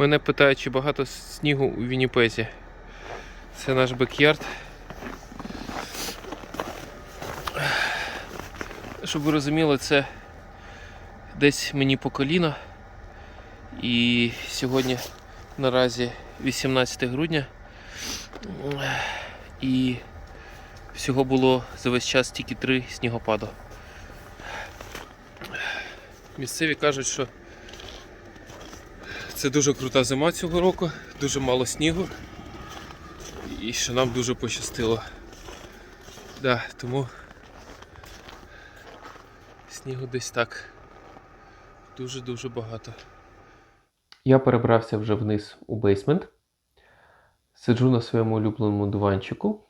Мене питають, чи багато снігу у Вінніпезі. Це наш бекярд. Щоб ви розуміли, це десь мені по коліна. І сьогодні наразі 18 грудня. І всього було за весь час тільки три снігопаду. Місцеві кажуть, що це дуже крута зима цього року, дуже мало снігу. І що нам дуже пощастило. Да, тому снігу десь так дуже-дуже багато. Я перебрався вже вниз у бейсмент. Сиджу на своєму улюбленому диванчику.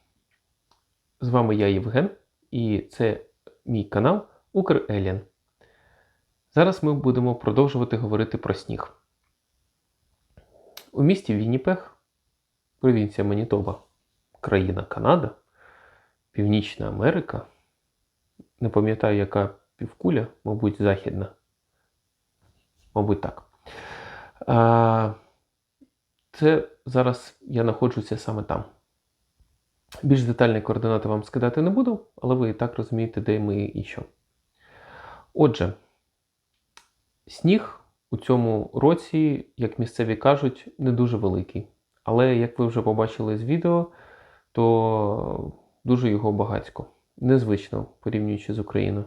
З вами я Євген, і це мій канал Укр-Еліан. Зараз ми будемо продовжувати говорити про сніг. У місті Вінніпег, провінція Манітоба, країна Канада, Північна Америка. Не пам'ятаю, яка півкуля, мабуть, західна. Мабуть, так. Це зараз я знаходжуся саме там. Більш детальні координати вам скидати не буду, але ви і так розумієте, де ми і що. Отже, сніг у цьому році, як місцеві кажуть, не дуже великий. Але, як ви вже побачили з відео, то дуже його багатько. Незвично порівнюючи з Україною.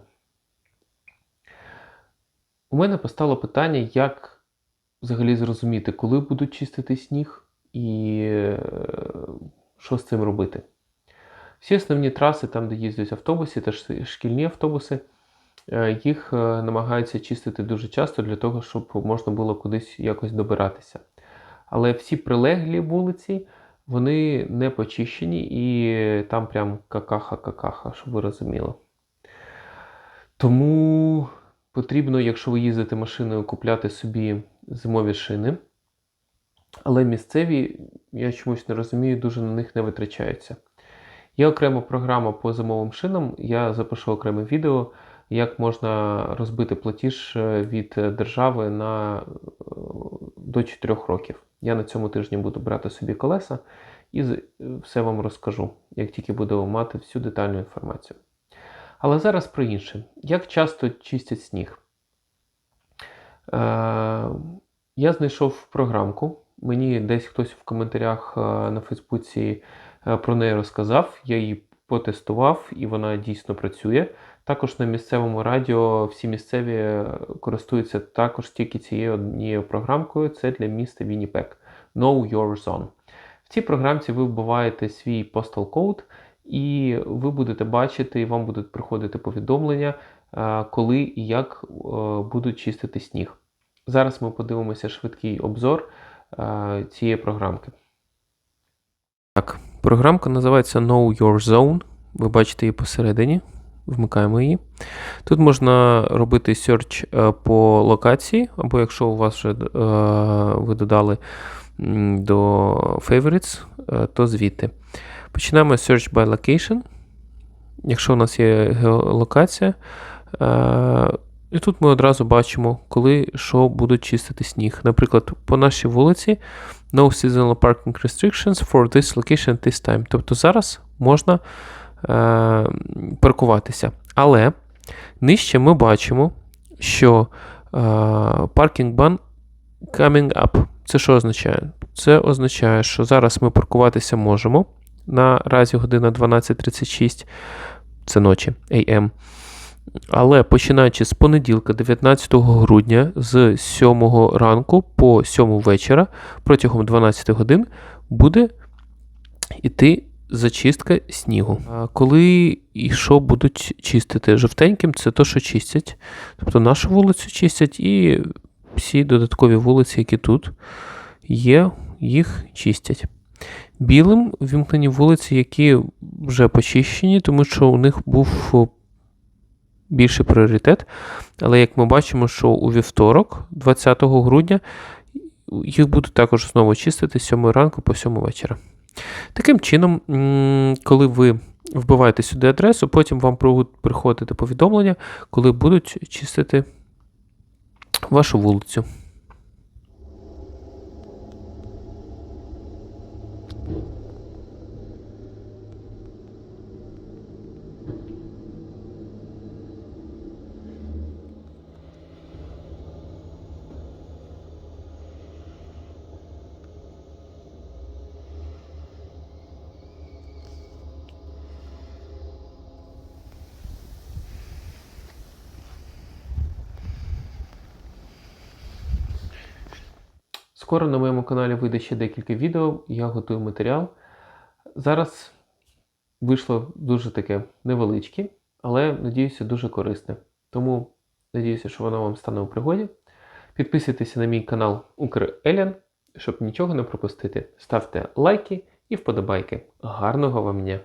У мене постало питання, як взагалі зрозуміти, коли будуть чистити сніг і е, що з цим робити. Всі основні траси, там, де їздять автобуси, та шкільні автобуси, їх е, намагаються чистити дуже часто для того, щоб можна було кудись якось добиратися. Але всі прилеглі вулиці, вони не почищені і там прям какаха-какаха, щоб ви розуміли. Тому потрібно, якщо ви їздите машиною, купляти собі зимові шини. Але місцеві, я чомусь не розумію, дуже на них не витрачаються. Є окрема програма по зимовим шинам. Я запишу окреме відео, як можна розбити платіж від держави на е, до 4 років. Я на цьому тижні буду брати собі колеса і все вам розкажу, як тільки буду мати всю детальну інформацію. Але зараз про інше. Як часто чистять сніг? Е, я знайшов програмку. Мені десь хтось в коментарях е, на Фейсбуці е, про неї розказав. Я її потестував і вона дійсно працює. Також на місцевому радіо всі місцеві е, користуються також тільки цією однією програмкою. Це для міста Вінніпек. Know Your Zone. В цій програмці ви вбиваєте свій postal code, і ви будете бачити, і вам будуть приходити повідомлення, е, коли і як е, будуть чистити сніг. Зараз ми подивимося швидкий обзор цієї програмки. Так, програмка називається Know Your Zone. Ви бачите її посередині. Вмикаємо її. Тут можна робити search е, по локації, або якщо у вас вже е, ви додали до favorites, е, то звідти. Починаємо Search by Location. Якщо у нас є геолокація, і тут ми одразу бачимо, коли що будуть чистити сніг. Наприклад, по нашій вулиці No seasonal parking restrictions for this location at this time. Тобто зараз можна е, паркуватися. Але нижче ми бачимо, що е, parking ban coming up. Це що означає? Це означає, що зараз ми паркуватися можемо. Наразі година 12.36, це ночі AM. Але починаючи з понеділка, 19 грудня, з 7 ранку по 7 вечора, протягом 12 годин буде йти зачистка снігу. Коли і що будуть чистити? Жовтеньким це то, що чистять. Тобто нашу вулицю чистять і всі додаткові вулиці, які тут є, їх чистять. Білим вімкнені вулиці, які вже почищені, тому що у них був більший пріоритет. Але як ми бачимо, що у вівторок, 20 грудня, їх будуть також знову чистити з 7 ранку по 7 вечора. Таким чином, коли ви вбиваєте сюди адресу, потім вам приходити повідомлення, коли будуть чистити вашу вулицю. Скоро на моєму каналі вийде ще декілька відео, я готую матеріал. Зараз вийшло дуже таке невеличке, але надіюся, дуже корисне. Тому надіюся, що воно вам стане у пригоді. Підписуйтеся на мій канал Укреліан, щоб нічого не пропустити. Ставте лайки і вподобайки. Гарного вам дня!